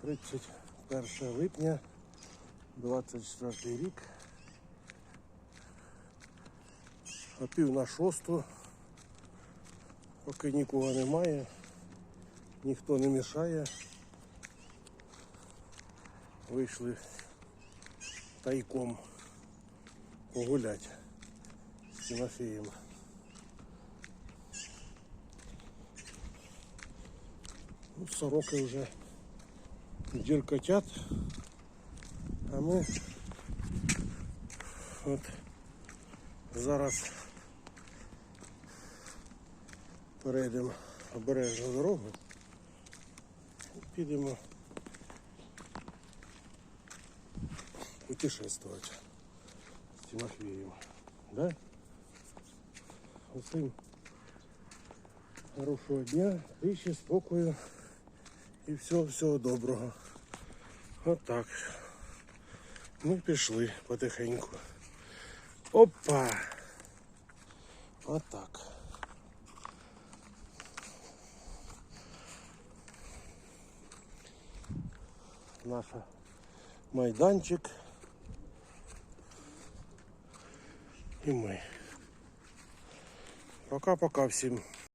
31 липня 24 рік. О пів на шосту. Поки нікого немає, ніхто не мішає. Вийшли тайком погулять з Тимофієм. Ну, сороки вже діркотять, а ми от зараз перейдемо обережну дорогу і підемо путешествувати з Тимофієм. Да? Усім хорошого дня, тиші, спокою і всього всього доброго. Отак. Ми пішли потихеньку. Опа! Отак. Наша майданчик. І ми. Пока-пока всім.